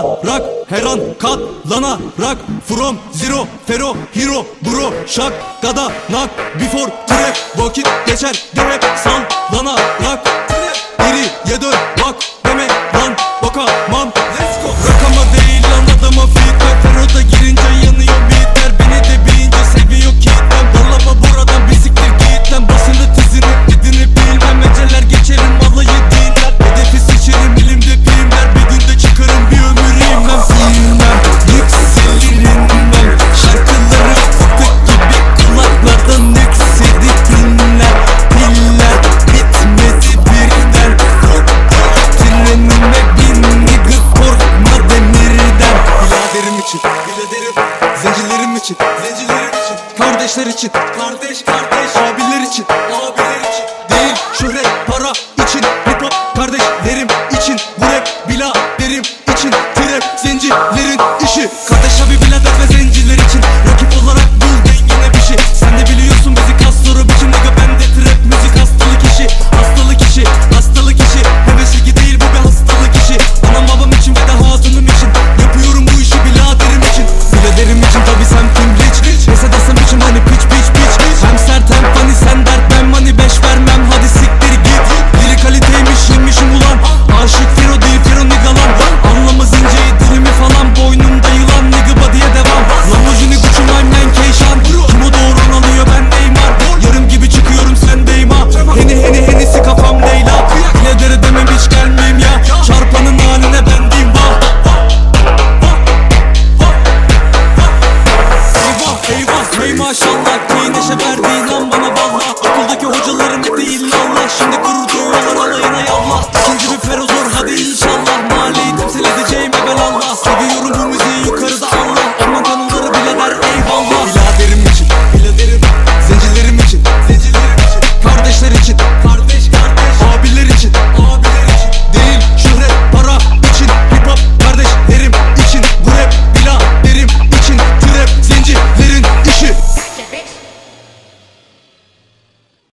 katlanarak her an katlanarak From zero fero hero bro şak gada nak before trap vakit geçer direkt sallanarak için Zenciler için Kardeşler için Kardeş kardeş Abiler için.